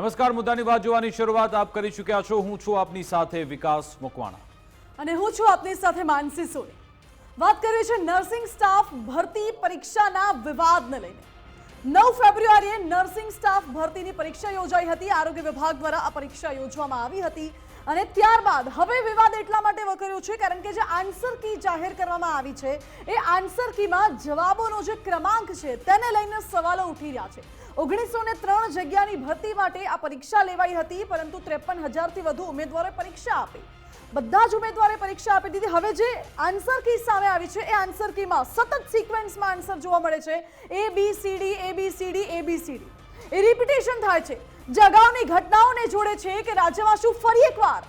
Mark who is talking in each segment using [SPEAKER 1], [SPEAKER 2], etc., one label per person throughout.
[SPEAKER 1] નમસ્કાર, મુદ્દાની વાત જોવાની શરૂઆત આપ કરી ચૂક્યા છો. હું છું આપની સાથે વિકાસ મકવાણા.
[SPEAKER 2] અને હું છું આપની સાથે માનસી સોની. વાત કરીએ છીએ નર્સિંગ સ્ટાફ ભરતી પરીક્ષાના વિવાદને લઈને. નવ ફેબ્રુઆરીએ નર્સિંગ સ્ટાફ ભરતીની પરીક્ષા યોજાઈ હતી. આરોગ્ય વિભાગ દ્વારા આ પરીક્ષા યોજવામાં આવી હતી. અને ત્યારબાદ હવે વિવાદ એટલા માટે વકર્યો છે કારણ કે જે આન્સર કી જાહેર કરવામાં આવી છે, એ આન્સર કીમાં જવાબોનો જે ક્રમાંક છે, તેને લઈને સવાલો ઉઠી રહ્યા છે. ઓગણીસો ને ત્રણ જગ્યાની ભરતી માટે આ પરીક્ષા લેવાઈ હતી, પરંતુ ત્રેપન હજારથી વધુ ઉમેદવારોએ પરીક્ષા આપી. બધા જ ઉમેદવારે પરીક્ષા આપી દીધી. હવે જે આન્સર કી સામે આવી છે, એ આન્સર કીમાં સતત સિક્વન્સમાં આન્સર જોવા મળે છે. A B C D A B C D A B C D A repetition થાય છે. જે અગાઉની ઘટનાઓને જોડે છે કે રાજ્યમાં શું ફરી એકવાર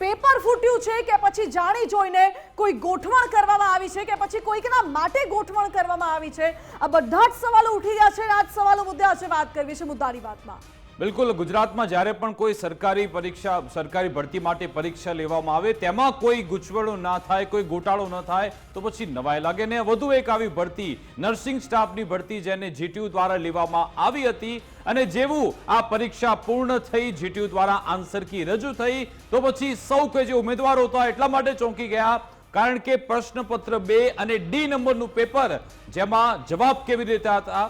[SPEAKER 2] પેપર ફૂટ્યું છે કે પછી જાણી જોઈને કોઈ ગોઠવણ કરવામાં આવી છે કે પછી કોઈકના માટે ગોઠવણ કરવામાં આવી છે? આ બધા જ સવાલો ઉઠી ગયા છે. આ જ સવાલો મુદ્દે આજે વાત કરવી છે મુદ્દાની વાતમાં.
[SPEAKER 1] બિલકુલ, ગુજરાતમાં જ્યારે પણ કોઈ સરકારી પરીક્ષા, સરકારી ભરતી માટે પરીક્ષા લેવામાં આવે, તેમાં કોઈ ગૂંચવણો ના થાય, કોઈ ગોટાળો ન થાય, તો પછી નવાઈ લાગે. ને વધુ એક આવી ભરતી, નર્સિંગ સ્ટાફની ભરતી જેને જીટીયુ દ્વારા લેવામાં આવી હતી અને જેવું આ પરીક્ષા પૂર્ણ થઈ જીટીયુ દ્વારા આન્સર કી રજૂ થઈ, તો પછી સૌ કે જે ઉમેદવારો હતા એટલા માટે ચોંકી ગયા. કારણ કે પ્રશ્નપત્ર બે અને ડી નંબરનું પેપર, જેમાં જવાબ કેવી રીતે હતા?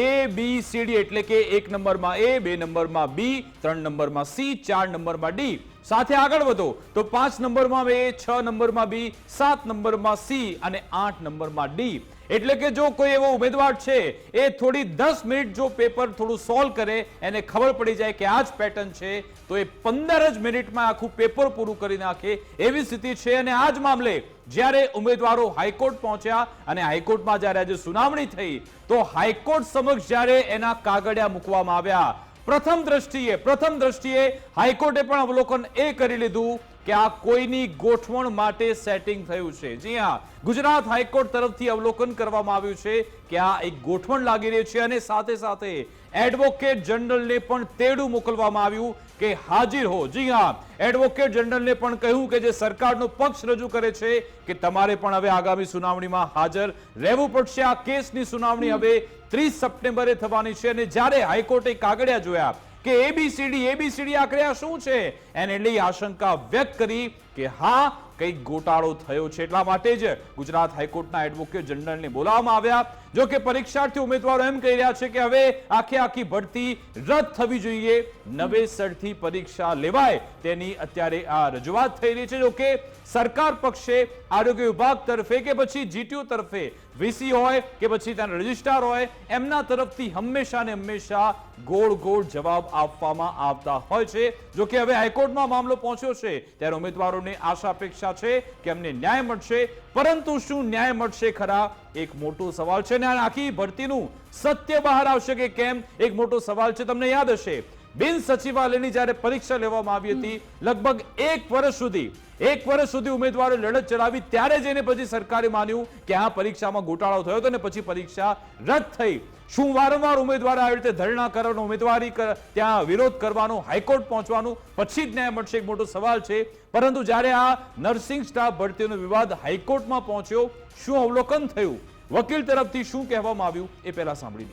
[SPEAKER 1] એ બી સી ડી એટલે કે એક નંબરમાં એ બે નંબરમાં બી ત્રણ નંબરમાં સી ચાર નંબરમાં ડી સાથે આગળ વધો તો પાંચ નંબરમાં એ, છ નંબરમાં બી, સાત નંબરમાં સી અને આઠ નંબરમાં ડી. એટલે કે જો કોઈ એવો ઉમેદવાર છે, એ થોડી દસ મિનિટ જો પેપર થોડું સોલ્વ કરે, એને ખબર પડી જાય કે આ જ પેટર્ન છે, તો એ પંદર જ મિનિટમાં આખું પેપર પૂરું કરી નાખે એવી સ્થિતિ છે. અને આ જ મામલે જ્યારે ઉમેદવારો હાઈકોર્ટ પહોંચ્યા અને હાઈકોર્ટમાં જ્યારે આજે સુનાવણી થઈ, તો હાઈકોર્ટ સમક્ષ જ્યારે એના કાગળિયા મૂકવામાં આવ્યા પ્રથમ દ્રષ્ટિએ પ્રથમ દ્રષ્ટિએ હાઈકોર્ટે પણ અવલોકન એ કરી લીધું કે આ કોઈની ગોઠવણ માટે સેટિંગ થયું છે. જી હા, ગુજરાત હાઈકોર્ટ તરફથી અવલોકન કરવામાં આવ્યું છે કે આ એક ગોઠવણ લાગી રહી છે અને સાથે સાથે એડવોકેટ જનરલને પણ તેડું મોકલવામાં આવ્યું કે હાજર હો. જી હા એડવોકેટ જનરલને પણ કહ્યું કે જે સરકારનો પક્ષ રજૂ કરે છે કે તમારે પણ હવે આગામી સુનાવણીમાં હાજર રહેવું પડશે. આ કેસની સુનાવણી હવે ત્રીસ સપ્ટેમ્બરે થવાની છે અને જ્યારે હાઈકોર્ટે કાગળિયા જોયા કે એબીસીડી એબીસીડી આંકડે આ શું છે, એને લઈ આશંકા વ્યક્ત કરી કે હા કંઈક ગોટાળો થયો છે. એટલા માટે જ ગુજરાત હાઈકોર્ટના એડવોકેટ જનરલને બોલાવવામાં આવ્યા. જો કે પરીક્ષાર્થી ઉમેદવારો એમ કહી રહ્યા છે કે હવે આખે આખી ભરતી રદ થવી જોઈએ. નવેસરથી પરીક્ષા લેવાય તેની અત્યારે આ રજૂઆત થઈ રહી છે. જો કે સરકાર પક્ષે આરોગ્ય વિભાગ તરફે કે પછી જીટીયુ તરફે વીસી હોય કે પછી તેના રજિસ્ટ્રાર હોય, એમના તરફથી હંમેશા ને હંમેશા ગોળ ગોળ જવાબ આપવામાં આવતા હોય છે. જો કે હવે હાઈકોર્ટમાં મામલો પહોંચ્યો છે, ત્યારે ઉમેદવારોને આશા અપેક્ષા છે કે અમને ન્યાય મળશે. પરંતુ શું ન્યાય મળશે ખરા? એક મોટો સવાલ છે અને આખી ભરતીનું સત્ય બહાર આવશે કે કેમ? એક મોટો સવાલ છે, તમને યાદ હશે. બિન સચિવાલયની જ્યારે પરીક્ષા લેવામાં આવી હતી, લગભગ એક વર્ષ સુધી, એક વર્ષ સુધી ઉમેદવારો લડત ચલાવી, ત્યારે જઈને પછી સરકારે માન્યું કે આ પરીક્ષામાં ગોટાળો થયો હતો અને પછી પરીક્ષા રદ થઈ. શું વારંવાર ઉમેદવારે આવી રીતે ધરણા કરવાનો ઉમેદવારી ત્યાં વિરોધ કરવાનો, હાઈકોર્ટ પહોંચવાનું? પછી જ ન્યાય મળશે, એક મોટો સવાલ છે. પરંતુ જ્યારે આ નર્સિંગ સ્ટાફ ભરતીનો વિવાદ હાઈકોર્ટમાં પહોંચ્યો, શું અવલોકન થયું? વકીલ તરફથી શું કહેવામાં આવ્યું? એ પહેલા સાંભળી.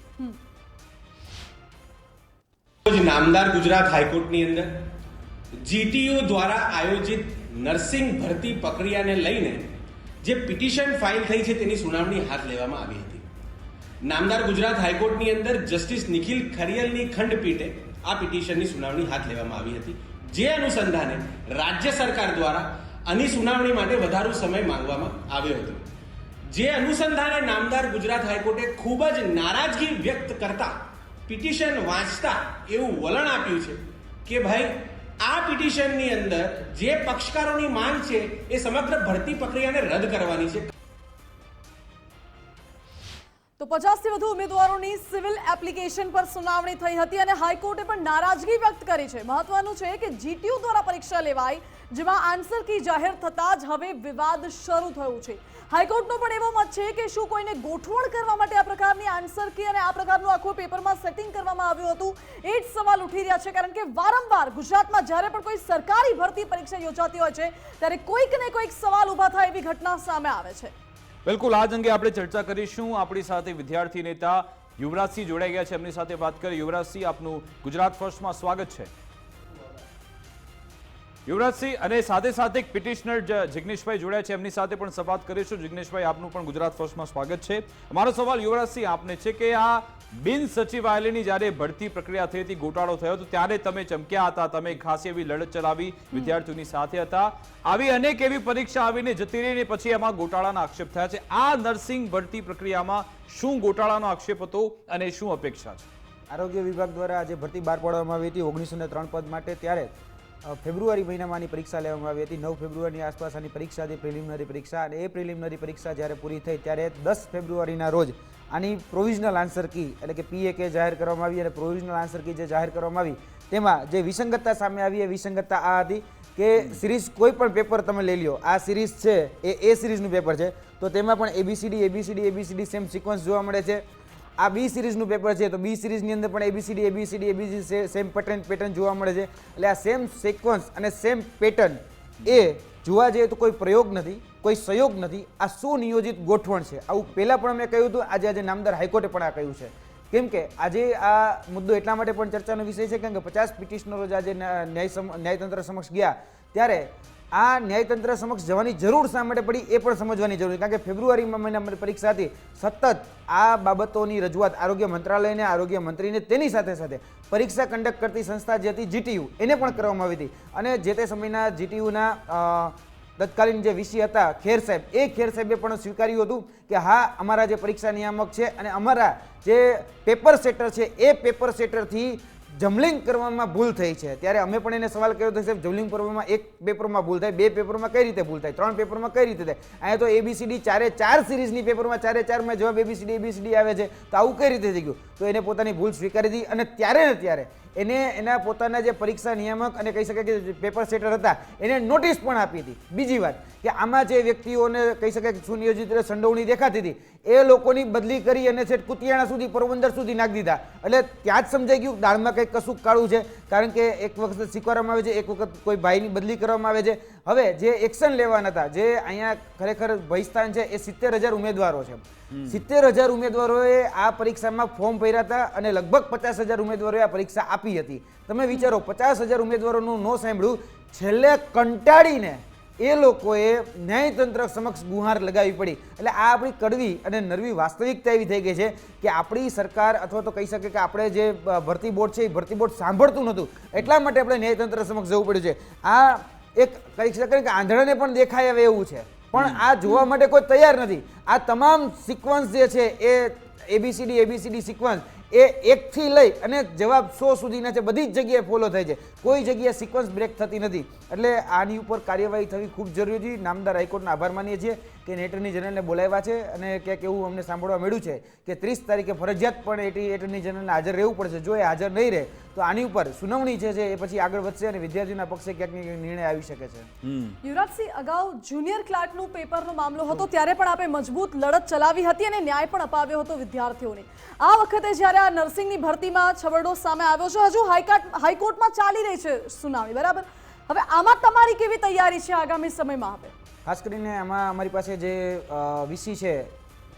[SPEAKER 3] નામદાર ગુજરાત હાઈકોર્ટની અંદર જીટીયુ દ્વારા આયોજિત નર્સિંગ ભરતી પ્રક્રિયાને લઈને જે પિટિશન ફાઇલ થઈ છે તેની સુનાવણી હાથ લેવામાં આવી હતી. નામદાર ગુજરાત હાઈકોર્ટની અંદર જસ્ટિસ નિખિલ ખરિયલની ખંડપીઠે આ પિટિશનની સુનાવણી હાથ લેવામાં આવી હતી. જે અનુસંધાને રાજ્ય સરકાર દ્વારા આની સુનાવણી માટે વધારો સમય માંગવામાં આવ્યો હતો. જે અનુસંધાને નામદાર ગુજરાત હાઈકોર્ટે ખૂબ જ નારાજગી વ્યક્ત કરતા પિટિશન વાંચતા એવું વલણ આપ્યું છે કે ભાઈ, આ પિટિશનની અંદર જે પક્ષકારોની માંગ છે એ સમગ્ર ભરતી પ્રક્રિયાને રદ કરવાની છે.
[SPEAKER 2] તો પચાસથી વધુ ઉમેદવારોની સિવિલ એપ્લિકેશન પર સુનાવણી થઈ હતી અને હાઈકોર્ટે પણ નારાજગી વ્યક્ત કરી છે. મહત્વનું છે કે જીટીયુ દ્વારા પરીક્ષા લેવાઈ જેમાં આન્સર કી જાહેર થતાં જ હવે વિવાદ શરૂ થયું છે. હાઈકોર્ટનો પણ એવો મત છે કે શું કોઈને ગોઠવણ કરવા માટે આ પ્રકારની આન્સર કી અને આ પ્રકારનું આખું પેપરમાં સેટિંગ કરવામાં આવ્યું હતું, એ જ સવાલ ઉઠી રહ્યા છે. કારણ કે વારંવાર ગુજરાતમાં જ્યારે પણ કોઈ સરકારી ભરતી પરીક્ષા યોજાતી હોય છે, ત્યારે કોઈક ને કોઈક સવાલ ઊભા થાય એવી ઘટના સામે આવે છે.
[SPEAKER 1] બિલકુલ, આજ અંગે આપણે ચર્ચા કરીશું. આપણી સાથે વિદ્યાર્થી નેતા યુવરાજસિંહ જોડાઈ ગયા છે. એમની સાથે વાત કરી. યુવરાજસિંહ, આપનું ગુજરાત ફર્સ્ટમાં સ્વાગત છે. યુવરાજસિંહ અને સાથે સાથે એક પિટિશનર જિગ્નેશભાઈ જોડાયા છે. એમની સાથે પણ સંવાદ કરીશું. જિગ્નેશભાઈ આપનું પણ ગુજરાત ફર્સ્ટમાં સ્વાગત છે. મારો સવાલ યુવરાજસિંહ આપને છે કે આ બિન સચિવાલયની જ્યારે ભરતી પ્રક્રિયા થઈ હતી ગોટાળો થયો હતો ત્યારે તમે ચમક્યા હતા તમે ખાસી એવી લડત ચલાવી વિદ્યાર્થીઓની સાથે હતા. આવી અનેક એવી પરીક્ષા આવીને જતી રહીને પછી એમાં ગોટાળાના આક્ષેપ થયા છે. આ નર્સિંગ ભરતી પ્રક્રિયામાં શું ગોટાળાનો આક્ષેપ હતો અને શું અપેક્ષા છે?
[SPEAKER 4] આરોગ્ય વિભાગ દ્વારા આજે ભરતી બહાર પાડવામાં આવી હતી ઓગણીસો ત્રણ પદ માટે. ત્યારે ફેબ્રુઆરી મહિનામાં આની પરીક્ષા લેવામાં આવી હતી. નવ ફેબ્રુઆરીની આસપાસ આની પરીક્ષા હતી, પ્રિલિમિનરી પરીક્ષા. અને એ પ્રિલિમિનરી પરીક્ષા જ્યારે પૂરી થઈ ત્યારે દસ ફેબ્રુઆરીના રોજ આની પ્રોવિઝનલ આન્સર કી એટલે કે પીએ કે જાહેર કરવામાં આવી અને પ્રોવિઝનલ આન્સર કી જે જાહેર કરવામાં આવી તેમાં જે વિસંગતતા સામે આવી એ વિસંગતતા આ હતી કે સિરીઝ કોઈ પણ પેપર તમે લઈ લ્યો. આ સિરીઝ છે, એ એ સિરીઝનું પેપર છે. તો તેમાં પણ ABCD ABCD ABCD same sequence જોવા મળે છે. આ બી સિરીઝનું પેપર છે, તો બી સિરીઝની અંદર પણ ABCD ABCD ABC same pattern pattern જોવા મળે છે. એટલે આ સેમ સિક્વન્સ અને સેમ પેટર્ન એ જોવા જઈએ તો કોઈ પ્રયોગ નથી, કોઈ સહયોગ નથી, આ સુનિયોજિત ગોઠવણ છે. આવું પહેલાં પણ મેં કહ્યું હતું આજે આજે નામદાર હાઈકોર્ટે પણ આ કહ્યું છે. કેમ કે આજે આ મુદ્દો એટલા માટે પણ ચર્ચાનો વિષય છે કેમ કે પચાસ પિટિશનરો આજે ન્યાય ન્યાયતંત્ર સમક્ષ ગયા. ત્યારે આ ન્યાયતંત્ર સમક્ષ જવાની જરૂર શા માટે પડી એ પણ સમજવાની જરૂર છે. કારણ કે ફેબ્રુઆરીમાં મહિનામાં પરીક્ષા હતી સતત આ બાબતોની રજૂઆત આરોગ્ય મંત્રાલયને, આરોગ્ય મંત્રીને તેની સાથે સાથે પરીક્ષા કંડક્ટ કરતી સંસ્થા જે હતી જીટીયુ એને પણ કરવામાં આવી હતી. અને જે તે સમયના જીટીયુના તત્કાલીન જે વિષય હતા, ખેર સાહેબ, એ ખેર સાહેબે પણ સ્વીકાર્યું હતું કે હા, અમારા જે પરીક્ષા નિયામક છે અને અમારા જે પેપર સેટર છે, એ પેપર સેટરથી જમલિંગ કરવામાં ભૂલ થઈ છે. ત્યારે અમે પણ એને સવાલ કર્યો હતો સાહેબ, જમલિંગ કરવામાં એક પેપરમાં ભૂલ થાય, બે પેપરમાં કઈ રીતે ભૂલ થાય, ત્રણ પેપરમાં કઈ રીતે થાય? અહીંયા તો એબીસીડી ચારે ચાર સિરીઝની પેપરમાં ચારે ચારમાં જવાબ એબીસીડી એબીસીડી આવે છે. તો આવું કઈ રીતે થઈ ગયું? તો એને પોતાની ભૂલ સ્વીકારી હતી અને ત્યારે ને ત્યારે એને એના પોતાના જે પરીક્ષા નિયામક અને કહી શકાય કે પેપર સેટર હતા એને નોટિસ પણ આપી હતી. બીજી વાત કે આમાં જે વ્યક્તિઓને કહી શકાય કે સુનિયોજિત સંડોવણી દેખાતી હતી એ લોકોની બદલી કરી અને છેક કુતિયાણા સુધી પોરબંદર સુધી નાખી દીધા. એટલે ત્યાં જ સમજાઈ ગયું દાળમાં કંઈક કશું કાળું છે કારણ કે એક વખત સ્વીકારવામાં આવે છે એક વખત કોઈ ભાઈની બદલી કરવામાં આવે છે. હવે જે એક્શન લેવાના હતા જે અહીંયા ખરેખર ભયસ્થાન છે એ સિત્તેર હજાર ઉમેદવારો છે. સિત્તેર હજાર ઉમેદવારોએ આ પરીક્ષામાં ફોર્મ ભર્યા હતા અને લગભગ પચાસ હજાર ઉમેદવારોએ આ પરીક્ષા આપી હતી. તમે વિચારો, પચાસ હજાર ઉમેદવારોનું ન સાંભળ્યું. છેલ્લે કંટાળીને એ લોકોએ ન્યાયતંત્ર સમક્ષ ગુહાર લગાવી પડી. એટલે આ આપણી કડવી અને નરવી વાસ્તવિકતા એવી થઈ ગઈ છે કે આપણી સરકાર અથવા તો કહી શકે કે આપણે જે ભરતી બોર્ડ છે એ ભરતી બોર્ડ સાંભળતું નહોતું. એટલા માટે આપણે ન્યાયતંત્ર સમક્ષ જવું પડ્યું છે. આ એક કહી શકાય કે આંધળાને પણ દેખાય હવે એવું છે. પણ આ જોવા માટે કોઈ તૈયાર નથી. આ તમામ સિક્વન્સ જે છે એ એબીસીડી એબીસીડી સિક્વન્સ એ એકથી લઈ અને જવાબ સો સુધીના છે, બધી જ જગ્યાએ ફોલો થાય છે. કોઈ જગ્યાએ સિક્વન્સ બ્રેક થતી નથી. એટલે આની ઉપર કાર્યવાહી થવી ખૂબ જરૂરી નામદાર હાઈકોર્ટના આભાર માનીએ છીએ. કે એટર્ની જનરલને બોલાવ્યા છે અને ક્યાંક એવું અમને સાંભળવા મળ્યું છે કે ત્રીસ તારીખે ફરજિયાત પણ એટી એટર્ની જનરલને હાજર રહેવું પડશે. જો એ હાજર નહીં રહે તો આની ઉપર સુનાવણી જે છે એ પછી આગળ વધશે અને વિદ્યાર્થીઓના પક્ષે ક્યાંક નિર્ણય આવી શકે છે.
[SPEAKER 2] યુવરાજસિંહ અગાઉ જુનિયર ક્લાર્કનું પેપરનો મામલો હતો ત્યારે પણ આપણે મજબૂત લડત ચલાવી હતી અને ન્યાય પણ અપાવ્યો હતો વિદ્યાર્થીઓને. આ વખતે જ્યારે આ નર્સિંગની ભરતીમાં છબરડો સામે આવ્યો છે હજુ હાઈકોર્ટ હાઈકોર્ટમાં ચાલી રહી છે સુનાવણી બરાબર? હવે આમાં તમારી કેવી તૈયારી છે આગામી સમયમાં હવે
[SPEAKER 4] ખાસ કરીને આમાં અમારી પાસે જે વીસી છે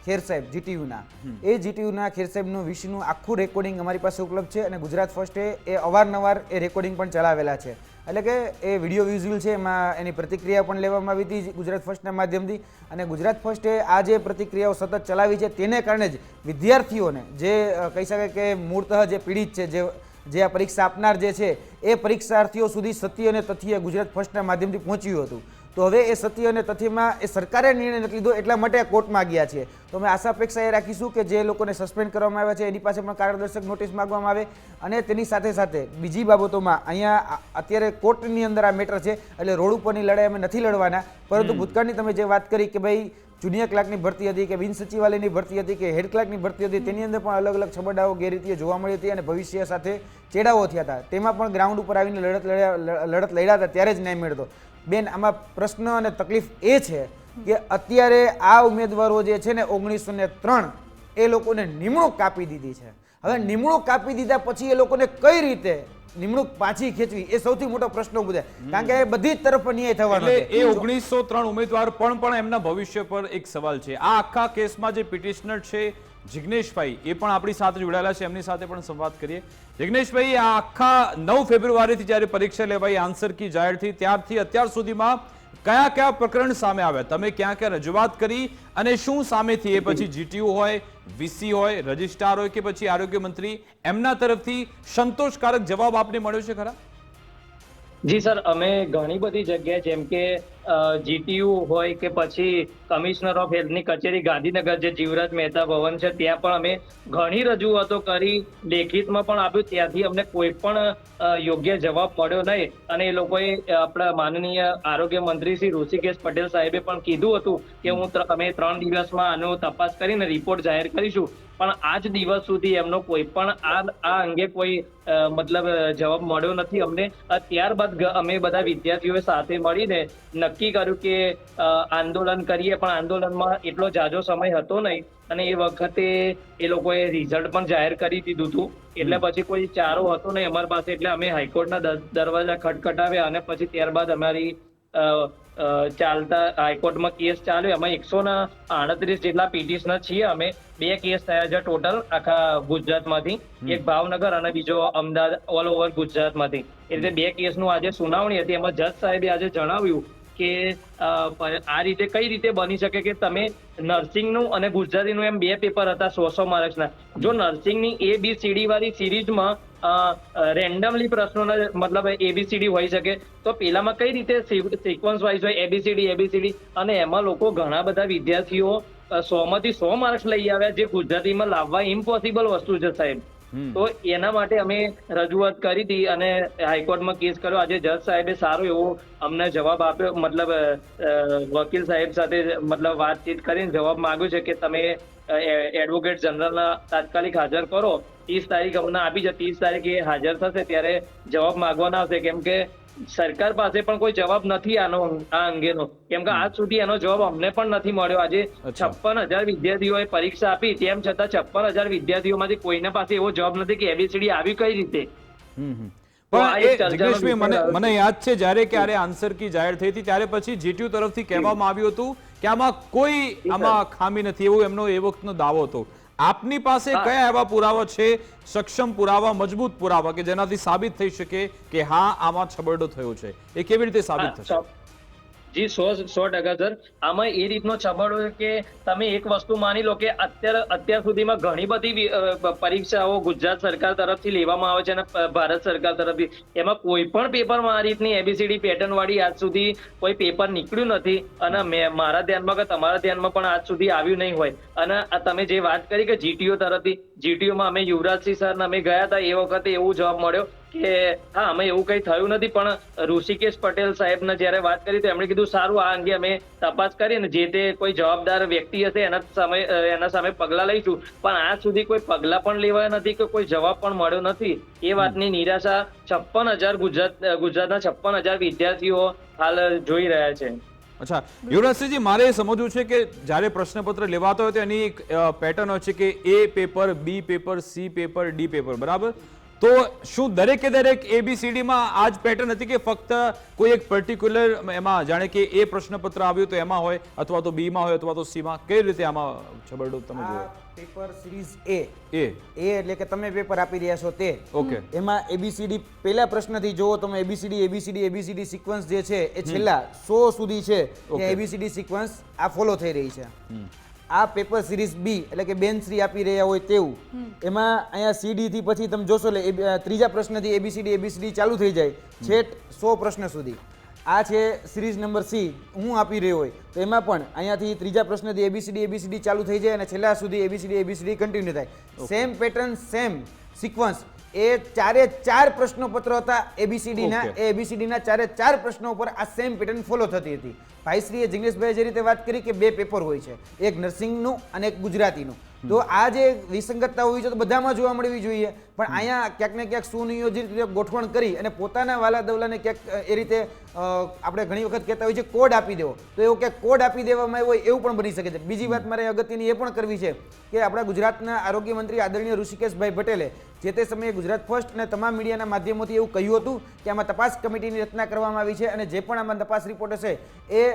[SPEAKER 4] ખેર સાહેબ જીટીયુના એ જીટીયુના ખેર સાહેબનું વીસીનું આખું રેકોર્ડિંગ અમારી પાસે ઉપલબ્ધ છે અને ગુજરાત ફર્સ્ટે એ અવારનવાર એ રેકોર્ડિંગ પણ ચલાવેલા છે. એટલે કે એ વીડિયો વિઝ્યુઅલ છે એમાં એની પ્રતિક્રિયા પણ લેવામાં આવી હતી ગુજરાત ફર્સ્ટના માધ્યમથી. અને ગુજરાત ફર્સ્ટે આ જે પ્રતિક્રિયાઓ સતત ચલાવી છે તેને કારણે જ વિદ્યાર્થીઓને જે કહી શકાય કે મૂળતઃ જે પીડિત છે જે જે આ પરીક્ષા આપનાર જે છે એ પરીક્ષાર્થીઓ સુધી સત્ય અને તથ્ય ગુજરાત ફર્સ્ટના માધ્યમથી પહોંચ્યું હતું. તો હવે એ સત્ય અને તથ્યમાં એ સરકારે નિર્ણય નથી લીધો એટલા માટે આ કોર્ટમાં ગયા છે તો અમે આશા અપેક્ષા એ રાખીશું કે જે લોકોને સસ્પેન્ડ કરવામાં આવ્યા છે એની પાસે પણ કારણદર્શક નોટિસ માંગવામાં આવે અને તેની સાથે સાથે બીજી બાબતોમાં અહીંયા અત્યારે કોર્ટની અંદર આ મેટર છે એટલે રોડ ઉપરની લડાઈ અમે નથી લડવાના. પરંતુ ભૂતકાળની તમે જે વાત કરી કે ભાઈ જુનિયર ક્લાર્કની ભરતી હતી કે બિન સચિવાલયની ભરતી હતી કે હેડ ક્લાર્કની ભરતી હતી તેની અંદર પણ અલગ અલગ છબડાઓ ગેરરીતિઓ જોવા મળી હતી અને ભવિષ્ય સાથે ચેડાઓ થયા હતા. તેમાં પણ ગ્રાઉન્ડ ઉપર આવીને લડત લડ્યા લડત લડ્યા હતા ત્યારે જ ન્યાય મળતો બેન, આમાં પ્રશ્ન અને તકલીફ એ છે કે અત્યારે આ ઉમેદવારો જે છે ને ઓગણીસો ને ત્રણ, એ લોકોને નિમણૂક કાપી દીધી છે. હવે નિમણૂક કાપી દીધા પછી એ લોકોને કઈ રીતે નિમણૂક પાછી ખેંચવી એ સૌથી મોટો પ્રશ્ન ઊભો થાય. કારણ કે એ બધી જ તરફ ન્યાય થવાનો
[SPEAKER 1] એટલે એ ઓગણીસો ત્રણ ઉમેદવાર પણ પણ એમના ભવિષ્ય પર એક સવાલ છે. આ આખા કેસમાં જે પિટિશનર છે જિગ્નેશભાઈ એ પણ આપણી સાથે જોડાયેલા છે. એમની સાથે પણ સંવાદ કરીએ. જિગ્નેશભાઈ આ આખા નવ ફેબ્રુઆરીથી જ્યારે પરીક્ષા લેવાઈ આન્સર કી જાહેર થઈ ત્યારથી અત્યાર સુધીમાં કયા કયા પ્રકરણ સામે આવ્યા? તમે ક્યાં ક્યાં રજૂઆત કરી અને શું સામેથી? એ પછી જીટીયુ હોય વીસી હોય, રજિસ્ટ્રાર હોય કે પછી આરોગ્ય મંત્રી, એમના તરફથી સંતોષકારક જવાબ આપને મળ્યો છે ખરા?
[SPEAKER 5] જી સર, અમે ઘણી બધી જગ્યાએ જેમ કે જીટીયુ હોય કે પછી કમિશનર ઓફ હેલ્થની કચેરી ગાંધીનગર જે જીવરાજ મહેતા ભવન છે, ત્યાં પણ અમે ઘણી રજૂઆતો કરી. લેખિતમાં પણ આપ્યું, ત્યાંથી અમને કોઈ પણ યોગ્ય જવાબ મળ્યો નહીં. અને એ લોકોએ આપણા માનનીય આરોગ્ય મંત્રી શ્રી ઋષિકેશ પટેલ સાહેબે પણ કીધું હતું કે હું અમે ત્રણ દિવસમાં આનો તપાસ કરીને રિપોર્ટ જાહેર કરીશું. પણ આજ દિવસ સુધી એમનો કોઈ પણ આ આ અંગે કોઈ મતલબ જવાબ મળ્યો નથી. અમને ત્યારબાદ અમે બધા વિદ્યાર્થીઓએ સાથે મળીને નક્કી કર્યું કે આંદોલન કરીએ પણ આંદોલનમાં એટલો જાજો સમય હતો નહીં. અને એ વખતે એ લોકોએ રિઝલ્ટ પણ જાહેર કરી દીધું હતું. એટલે પછી કોઈ ચારો હતો નહીં અમારી પાસે. એટલે અમે હાઈકોર્ટના દરવાજા ખટખટાવ્યા અને પછી ત્યારબાદ અમારી ચાલતા હાઈકોર્ટમાં કેસ ચાલ્યો એમાં એકસો ને આડત્રીસ જેટલા પિટિશનર છીએ. અમે બે કેસ થયા છે ટોટલ આખા ગુજરાતમાંથી. એક ભાવનગર અને બીજો અમદાવાદ ઓલ ઓવર ગુજરાતમાંથી. એ રીતે બે કેસનું આજે સુનાવણી હતી. એમાં જજ સાહેબે આજે જણાવ્યું કે આ રીતે કઈ રીતે બની શકે કે તમે નર્સિંગનું અને ગુજરાતીનું એમ બે પેપર હતા સો સો માર્ક્સના. જો નર્સિંગની એ બી સીડી વાળી સિરીઝમાં રેન્ડમલી પ્રશ્નોના મતલબ એબીસીડી હોઈ શકે. તો પેલામાં કઈ રીતે સિક્વન્સ વાઇઝ હોય? એબીસીડી એબીસીડી અને એમાં લોકો ઘણા બધા વિદ્યાર્થીઓ સો માંથી સો માર્ક્સ લઈ આવ્યા, જે ગુજરાતીમાં લાવવા ઇમ્પોસિબલ વસ્તુ છે સાહેબ. તો એના માટે અમે રજૂઆત કરી હતી અને હાઈકોર્ટમાં કેસ કર્યો. આજે જજ સાહેબે સારો એવો અમને જવાબ આપ્યો. મતલબ વકીલ સાહેબ સાથે મતલબ વાતચીત કરીને જવાબ માંગ્યો છે કે તમે એડવોકેટ જનરલના તાત્કાલિક હાજર કરો. ત્રીસ તારીખ અમને આપી છે. ત્રીસ તારીખે હાજર થશે ત્યારે જવાબ માંગવાના આવશે કેમ કે સરકાર પાસે પણ કોઈ જવાબ નથી આનો આ અંગેનો. કેમ કે આજ સુધી એનો જવાબ અમને પણ નથી મળ્યો. આજે છપ્પન હજાર વિદ્યાર્થીઓએ પરીક્ષા આપી તેમ છતાં છપ્પન હજાર વિદ્યાર્થીઓમાંથી કોઈના પાસે એવો જવાબ નથી કે એબીસીડી આવી કઈ રીતે.
[SPEAKER 1] પણ એ મને યાદ છે જ્યારે ક્યારે આન્સર કી જાહેર થઈ હતી ત્યારે પછી જીટીયુ તરફથી કહેવામાં આવ્યું હતું કે આમાં કોઈ આમાં ખામી નથી. એવું એમનો એ વખતનો દાવો હતો. આપની પાસે કયા એવા પુરાવા છે? સક્ષમ પુરાવા મજબૂત પુરાવા કે જેનાથી સાબિત થઈ શકે કે હા આમાં છબરડો થયો છે? એ કેવી રીતે સાબિત થશે?
[SPEAKER 5] જી, સો સો ટકા, સર. આમાં એ રીતનો છબડો કે તમે એક વસ્તુ માની લો કે અત્યારે, અત્યાર સુધીમાં ઘણી બધી પરીક્ષાઓ ગુજરાત સરકાર તરફથી લેવામાં આવે છે અને ભારત સરકાર તરફથી. એમાં કોઈ પણ પેપરમાં આ રીતની એબીસીડી પેટર્ન વાળી આજ સુધી કોઈ પેપર નીકળ્યું નથી અને મેં, મારા ધ્યાનમાં કે તમારા ધ્યાનમાં પણ આજ સુધી આવ્યું નહીં હોય. અને તમે જે વાત કરી કે જીટીઓ તરફથી જીટીઓમાં અમે યુવરાજસિંહ સર અમે ગયા હતા એ વખતે એવું જવાબ મળ્યો કે હા અમે એવું કઈ થયું નથી, પણ ઋષિકેશ પટેલ સાહેબને જ્યારે વાત કરી, તો એમણે કીધું, સારું, આ અંગે અમે તપાસ કરીને જે તે કોઈ જવાબદાર વ્યક્તિ હશે, એના સામે એના સામે પગલા લઈશું. પણ આજ સુધી કોઈ પગલા પણ લેવાયા નથી કે કોઈ જવાબ પણ મળ્યો નથી. એ વાતની નિરાશા છપ્પન હજાર ગુજરાત ગુજરાતના છપ્પન હજાર વિદ્યાર્થીઓ હાલ જોઈ રહ્યા છે.
[SPEAKER 1] અચ્છા, યુવરાજસિંહજી, મારે એ સમજવું છે કે જ્યારે પ્રશ્નપત્ર લેવાતો હોય તો એની એક પેટર્ન હોય છે કે A paper B paper C paper D paper બરાબર? તો શું દરેકે દરેક એબીસીડીમાં આ જ પેટર્ન હતી કે ફક્ત કોઈ એક પર્ટિક્યુલર એમાં જાણે કે એ પ્રશ્નપત્ર આવ્યું તો એમાં હોય અથવા તો બીમાં હોય અથવા તો સીમાં કઈ રીતે આમાં છબરડો તમે જોયો?
[SPEAKER 4] પેપર સિરીઝ એ
[SPEAKER 1] એ
[SPEAKER 4] એ એટલે કે તમે પેપર આપી રહ્યા છો તે.
[SPEAKER 1] ઓકે
[SPEAKER 4] એમાં એબીસીડી પહેલા પ્રશ્નથી જોવો તમે એબીસીડી એબીસીડી એબીસીડી સિક્વન્સ જે છે એ છેલ્લા સો સુધી છે. એબીસીડી સિક્વન્સ આ ફોલો થઈ રહી છે. આ પેપર સિરીઝ બી એટલે કે બેનશ્રી આપી રહ્યા હોય તેવું એમાં અહીંયા સીડી થી પછી તમે જોશો એટલે એ- ત્રીજા પ્રશ્નથી એબીસીડી એબીસીડી ચાલુ થઈ જાય. છેટ સો પ્રશ્ન સુધી. આ છે સિરીઝ નંબર સી હું આપી રહ્યો હોય. તો એમાં પણ અહીંયાથી ત્રીજા પ્રશ્નથી એબીસીડી એબીસીડી ચાલુ થઈ જાય અને છેલ્લા સુધી એબીસીડી એબીસીડી કન્ટિન્યુ થાય. સેમ પેટર્ન સેમ સિક્વન્સ એ ચારે ચાર પ્રશ્નોપત્ર હતા
[SPEAKER 1] એબીસીડીના
[SPEAKER 4] એ એબીસીડીના ચારે ચાર પ્રશ્નો ઉપર આ સેમ પેટર્ન ફોલો થતી હતી. ભાઈશ્રીએ જિગ્નેશભાઈ જે રીતે વાત કરી કે બે પેપર હોય છે એક નર્સિંગનું અને એક ગુજરાતીનું. તો આ જે વિસંગતતા હોવી જોઈએ તો બધામાં જોવા મળવી જોઈએ. પણ અહીંયા ક્યાંક ને ક્યાંક સુનિયોજિત રીતે ગોઠવણ કરી અને પોતાના વાલા દવલાને ક્યાંક એ રીતે આપણે ઘણી વખત કહેતા હોય છે કોડ આપી દેવો. તો એવું ક્યાંક કોડ આપી દેવામાં આવ્યો હોય એવું પણ બની શકે છે. બીજી વાત મારે અગત્યની એ પણ કરવી છે કે આપણા ગુજરાતના આરોગ્ય મંત્રી આદરણીય ઋષિકેશભાઈ પટેલે જે તે સમયે ગુજરાત ફર્સ્ટ અને તમામ મીડિયાના માધ્યમોથી એવું કહ્યું હતું કે આમાં તપાસ કમિટીની રચના કરવામાં આવી છે અને જે પણ આમાં તપાસ રિપોર્ટ હશે એ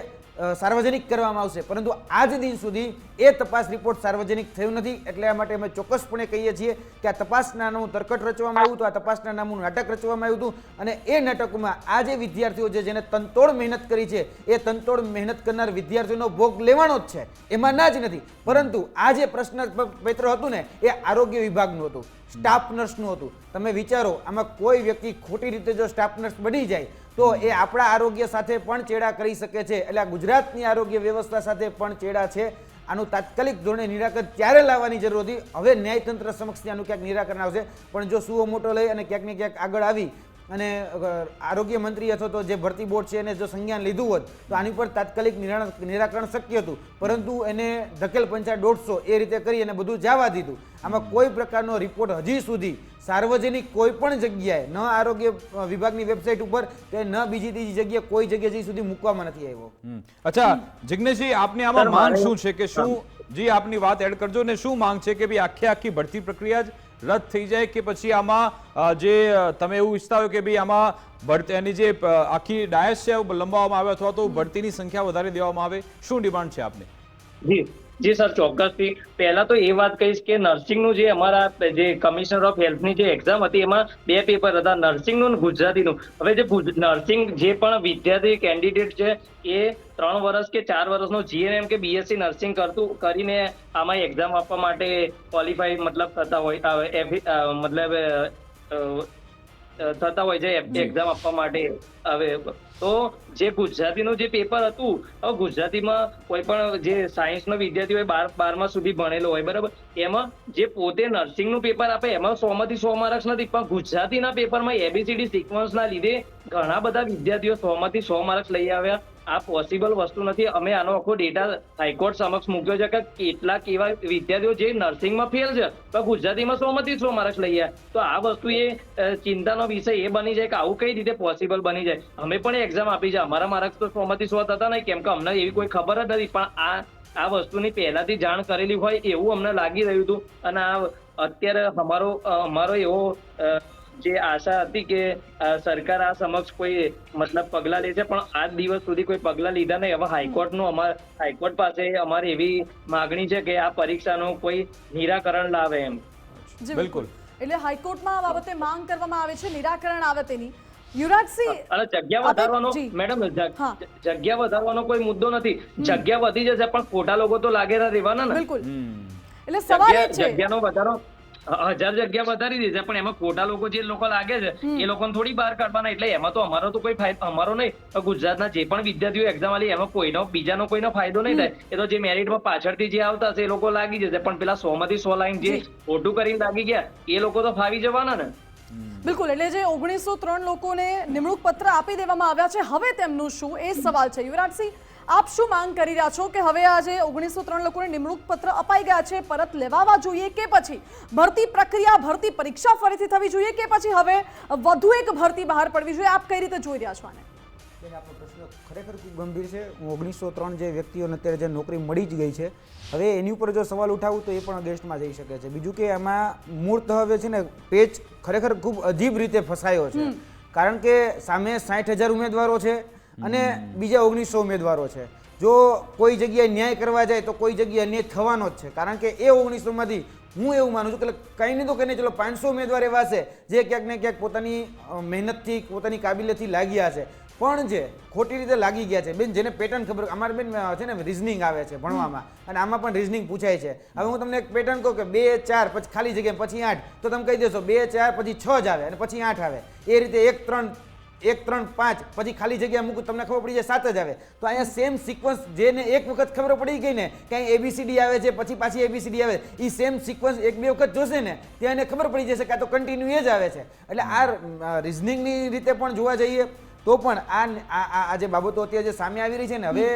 [SPEAKER 4] સાર્વજનિક કરવામાં આવશે. પરંતુ આજ દિન સુધી એ તપાસ રિપોર્ટ સાર્વજનિક થયું નથી. એટલે આ માટે અમે ચોક્કસપણે કહીએ છીએ કે આ તપાસના નામનું તરકટ રચવામાં આવ્યું હતું, આ તપાસના નામનું નાટક રચવામાં આવ્યું હતું અને એ નાટકમાં આ જે વિદ્યાર્થીઓ છે જેને તનતોડ મહેનત કરી છે, એ તનતોડ મહેનત કરનાર વિદ્યાર્થીઓનો ભોગ લેવાનો જ છે. એમાં ના જ નથી, પરંતુ આ જે પ્રશ્ન પ- હતું ને, એ આરોગ્ય વિભાગનું હતું, સ્ટાફ નર્સનું હતું. તમે વિચારો, આમાં કોઈ વ્યક્તિ ખોટી રીતે જો સ્ટાફ નર્સ બની જાય, તો એ આપણા આરોગ્ય સાથે પણ ચેડા કરી શકે છે, એટલે ગુજરાતની આરોગ્ય વ્યવસ્થા સાથે પણ ચેડા છે. આનું તાત્કાલિક ધોરણે નિરાકરણ ત્યારે લાવવાની જરૂર હતી. હવે ન્યાયતંત્ર સમક્ષ આનું ક્યાંક નિરાકરણ આવશે. પણ જો સુઓ મોટો લઈ અને ક્યાંક ને ક્યાંક આગળ આવી અને આરોગ્ય મંત્રી અથવા તો જે ભરતી બોર્ડ છે એને જો સંજ્ઞાન લીધું હોત તો આની પર તાત્કાલિક નિરા- નિરાકરણ શક્ય હતું. પરંતુ એને ધકેલ પંચા દોઢસો એ રીતે કરી અને બધું જવા દીધું. આમાં કોઈ પ્રકારનો રિપોર્ટ હજી સુધી સાર્વજનિક કોઈ પણ જગ્યાએ ન આરોગ્ય વિભાગની વેબસાઇટ ઉપર કે ન બીજી ત્રીજી જગ્યાએ કોઈ જગ્યાએ હજી સુધી મૂકવામાં નથી આવ્યો.
[SPEAKER 1] અચ્છા જિગ્નેશજી આપની આમાં માંગ શું છે કે શું જી, આપની વાત એડ કરજો ને શું માંગ છે કે ભાઈ આખી આખી ભરતી પ્રક્રિયા જ રદ થઈ જાય કે પછી આમાં જે તમે એવું ઈચ્છતા હોય કે ભાઈ આમાં ભરતી એની જે આખી ડાયસ છે લંબાવવામાં આવે અથવા તો ભરતીની સંખ્યા વધારી દેવામાં આવે, શું ડિમાન્ડ છે આપને?
[SPEAKER 5] જી. જી સર, ચોક્કસથી. પહેલા તો એ વાત કહીશ કે નર્સિંગનું જે અમારા, જે કમિશનર ઓફ હેલ્થની જે એક્ઝામ હતી, એમાં બે પેપર હતા, નર્સિંગનું ગુજરાતીનું. હવે જે નર્સિંગ જે પણ વિદ્યાર્થી કેન્ડિડેટ છે, એ ત્રણ વર્ષ કે ચાર વર્ષનો જીએનએમ કે બીએસસી નર્સિંગ કરતું, કરીને આમાં એક્ઝામ આપવા માટે ક્વોલિફાઈ મતલબ થતા હોય મતલબ થતા હોય છે એક્ઝામ આપવા માટે હવે તો જે ગુજરાતીનું જે પેપર હતું હવે ગુજરાતીમાં કોઈ પણ જે સાયન્સનો વિદ્યાર્થી હોય બાર બારમા સુધી ભણેલો હોય બરાબર? એમાં જે પોતે નર્સિંગનું પેપર આપે એમાં સોમાંથી સો માર્ક્સ નથી પણ ગુજરાતીના પેપરમાં એબીસીડી સિક્વન્સના લીધે ઘણા બધા વિદ્યાર્થીઓ સોમાંથી સો માર્ક્સ લઈ આવ્યા. આ પોસિબલ વસ્તુ નથી. અમે આનો આખો ડેટા હાઈકોર્ટ સમક્ષ મૂક્યો છે કે કેટલાક એવા વિદ્યાર્થીઓ જે નર્સિંગમાં ફેલ છે, તો ગુજરાતીમાં સો માંથી સો માર્ક્સ લઈ આવ્યા તો આ વસ્તુ એ ચિંતાનો વિષય એ બની જાય કે આવું કઈ રીતે પોસિબલ બની જાય. અમે પણ એક્ઝામ આપી છે. અમારા માર્ક્સ તો સો માંથી સો થતા નહીં. કેમ કે અમને એવી કોઈ ખબર જ નથી. પણ આ આ વસ્તુની પહેલાથી જાણ કરેલી હોય એવું અમને લાગી રહ્યું હતું. અને આ અત્યારે અમારો અમારો એવો જે આશા હતી કે સરકાર આ સમક્ષ કોઈ મતલબ પગલા લેશે પણ આજ દિવસ સુધી કોઈ પગલા લીધા નહીં. હવે હાઈકોર્ટનું અમાર હાઈકોર્ટ પાસે અમારી એવી માગણી છે કે આ પરીક્ષાનું કોઈ નિરાકરણ લાવે એમ.
[SPEAKER 1] બિલકુલ.
[SPEAKER 2] એટલે હાઈકોર્ટમાં આ બાબતે માંગ કરવામાં આવે છે નિરાકરણ આવે તેની. યુવરાજસિંહ
[SPEAKER 5] જગ્યા વધારવાનો મેડમ જગ્યા વધારવાનો કોઈ મુદ્દો નથી. જગ્યા વધી જશે પણ ખોટા લોકો તો લાગેલા રહેવાના ને.
[SPEAKER 2] બિલકુલ. એટલે સવાલ એ છે
[SPEAKER 5] જગ્યાનો વધારો હજાર જગ્યા વધારી દેશે પણ એમાં ખોટા લોકો જે લોકો લાગે છે એ લોકોને થોડી બહાર કાઢવાના એટલે એમાં તો અમારો તો કોઈ ફાયદો અમારો નહીં ગુજરાતના જે પણ વિદ્યાર્થીઓ એક્ઝામ આલી એમાં કોઈનો બીજાનો કોઈનો ફાયદો નહીં થાય. એ તો જે મેરિટમાં પાછળથી જે આવતા હશે એ લોકો લાગી જશે પણ પેલા સો માંથી સો લાઈન જે ખોટું કરીને લાગી ગયા એ લોકો તો ફાવી જવાના ને.
[SPEAKER 2] બિલકુલ એટલે જે ઓગણીસો ત્રણ લોકોને નિમણૂક પત્ર આપી દેવામાં આવ્યા છે હવે તેમનું શું? એ સવાલ છે. યુવરાજસિંહ આપ શું માંગ કરી રહ્યા છો કે હવે આજે ઓગણીસો ત્રણ લોકોને નિમણૂક પત્ર અપાઈ ગયા છે પરત લેવાવા જોઈએ કે પછી? ભરતી પ્રક્રિયા ભરતી પરીક્ષા ફરીથી થવી જોઈએ કે પછી હવે વધુ એક ભરતી બહાર પડવી જોઈએ? આપ કઈ રીતે જોઈ રહ્યા છો આને?
[SPEAKER 4] બેન આપનો પ્રશ્ન ખરેખર ખૂબ ગંભીર છે. ઓગણીસો ત્રણ જે વ્યક્તિઓને અત્યારે જે નોકરી મળી જ ગઈ છે હવે એની ઉપર જો સવાલ ઉઠાવું તો એ પણ અગેન્સ્ટમાં જઈ શકે છે. બીજું કે એમાં મૂળત હવે છે ને પેચ ખરેખર ખૂબ અજીબ રીતે ફસાયો છે. કારણ કે સામે સાઠ હજાર ઉમેદવારો છે અને બીજા ઓગણીસો ઉમેદવારો છે. જો કોઈ જગ્યાએ ન્યાય કરવા જાય તો કોઈ જગ્યાએ ન્યાય થવાનો જ છે. કારણ કે એ ઓગણીસોમાંથી હું એવું માનું છું કે કંઈ નહીં તો કંઈ નહીં ચલો પાંચસો ઉમેદવાર એવા છે જે ક્યાંક ને ક્યાંક પોતાની મહેનતથી પોતાની કાબિલિયતથી લાગ્યા છે. પણ જે ખોટી રીતે લાગી ગયા છે. બેન જેને પેટર્ન ખબર અમારે બેન છે ને રિઝનિંગ આવે છે ભણવામાં. અને આમાં પણ રિઝનિંગ પૂછાય છે. હવે હું તમને એક પેટર્ન કહું કે બે ચાર પછી ખાલી જગ્યાએ પછી આઠ તો તમે કહી દેશો બે ચાર પછી છ જ આવે અને પછી આઠ આવે. એ રીતે એક ત્રણ એક ત્રણ પાંચ પછી ખાલી જગ્યા મૂકું તમને ખબર પડી જાય સાત જ આવે. તો અહીંયા સેમ સિક્વન્સ જેને એક વખત ખબર પડી ગઈ ને કે અહીં એબીસીડી આવે છે પછી પાછી એબીસીડી આવે એ સેમ સિક્વન્સ એક બે વખત જોશે ને ત્યાં એને ખબર પડી જશે કે આ તો કન્ટિન્યુ એ જ આવે છે. એટલે આ રિઝનિંગની રીતે પણ જોવા જઈએ તો પણ આ આ જે બાબતો અત્યારે જે સામે આવી રહી છે ને હવે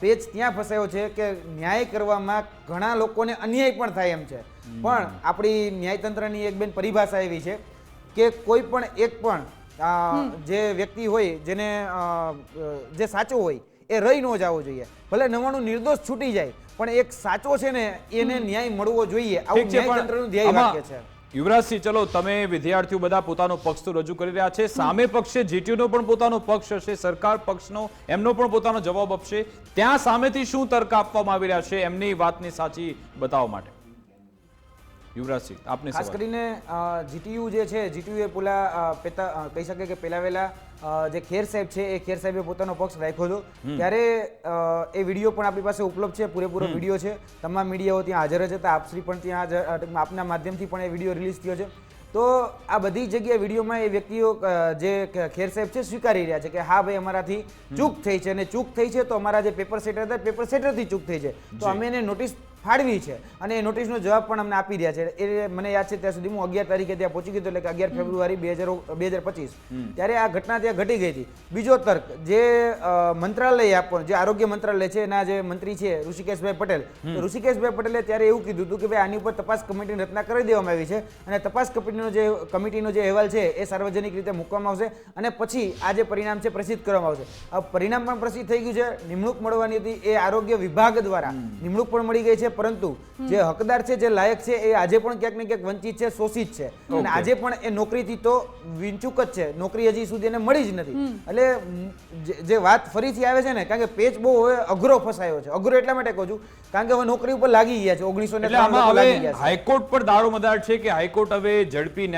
[SPEAKER 4] પેજ ત્યાં ફસાયો છે કે ન્યાય કરવામાં ઘણા લોકોને અન્યાય પણ થાય એમ છે. પણ આપણી ન્યાયતંત્રની એક બેન પરિભાષા એવી છે કે કોઈ પણ એક પણ જે વ્યક્તિ હોય જેને જે સાચો હોય એ રહી ન જવો જોઈએ. ભલે નવાણું નિર્દોષ છૂટી જાય પણ એક સાચો છે ને એને ન્યાય મળવો જોઈએ. આવું ન્યાયતંત્રનું ધ્યેય વાક્ય છે.
[SPEAKER 1] યુવરાજસિંહ ચલો તમે વિદ્યાર્થીઓ બધા પોતાનો પક્ષ તો રજૂ કરી રહ્યા છે. સામે પક્ષે જીટીયુનો પણ પોતાનો પક્ષ હશે સરકાર પક્ષનો એમનો પણ પોતાનો જવાબ આપશે. ત્યાં સામેથી શું તર્ક આપવામાં આવી રહ્યા છે એમની વાતની સાચી બતાવવા માટે. યુવરાજસિંહ આપને
[SPEAKER 4] ખાસ કરીને જીટીયુ જે છે જીટીયુ એ પેલા પેતા કહી શકે કે પહેલા વહેલા જે ખેર સાહેબ છે એ ખેર સાહેબે પોતાનો પક્ષ રાખ્યો હતો. ત્યારે એ વીડિયો પણ આપણી પાસે ઉપલબ્ધ છે પૂરેપૂરો વીડિયો છે. તમામ મીડિયાઓ ત્યાં હાજર જ હતા આપશ્રી પણ ત્યાં આપના માધ્યમથી પણ એ વીડિયો રિલીઝ થયો છે. તો આ બધી જગ્યાએ વિડીયોમાં એ વ્યક્તિઓ જે ખેર સાહેબ છે સ્વીકારી રહ્યા છે કે હા ભાઈ અમારાથી ચૂક થઈ છે અને ચૂક થઈ છે તો અમારા જે પેપર સેટર હતા પેપર સેટરથી ચૂક થઈ છે. તો અમે એને નોટિસ ફાળવી છે. અને એ નોટિસનો જવાબ પણ અમને આપી રહ્યા છે. એ મને યાદ છે ત્યાં સુધી હું અગિયાર તારીખે ત્યાં પહોંચી ગયો એટલે કે અગિયાર ફેબ્રુઆરી બે હજાર બે હજાર પચીસ. ત્યારે આ ઘટના ત્યાં ઘટી ગઈ હતી. બીજો તર્ક જે મંત્રાલય આપવાનું જે આરોગ્ય મંત્રાલય છે એના જે મંત્રી છે ઋષિકેશભાઈ પટેલ. ઋષિકેશભાઈ પટેલે ત્યારે એવું કીધું હતું કે ભાઈ આની ઉપર તપાસ કમિટીની રચના કરી દેવામાં આવી છે અને તપાસ કમિટીનો જે કમિટીનો જે અહેવાલ છે એ સાર્વજનિક રીતે મૂકવામાં આવશે અને પછી આ જે પરિણામ છે પ્રસિદ્ધ કરવામાં આવશે. આ પરિણામ પણ પ્રસિદ્ધ થઈ ગયું છે. નિમણૂક મળવાની હતી એ આરોગ્ય વિભાગ દ્વારા. નિમણૂક પણ મળી ગઈ છે. પરંતુ જે હકદાર છે જે લાયક છે એ આજે પણ ક્યાંક ને ક્યાંક વંચિત છે શોષિત છે. અને આજે પણ એ નોકરીથી તો વિંચુક જ છે. નોકરી હજી સુધી એને મળી જ નથી. એટલે જે- વાત ફરીથી આવે છે ને કારણ કે પેચ બહુ હવે અઘરો ફસાયો છે. અઘરો એટલા માટે કહું છું કારણ કે હવે નોકરી ઉપર લાગી ગયા છે. ઓગણીસો ને લાગી ગયા
[SPEAKER 1] હાઈકોર્ટ પર દારો મદાર છે કે હાઈકોર્ટ હવે ઝડપી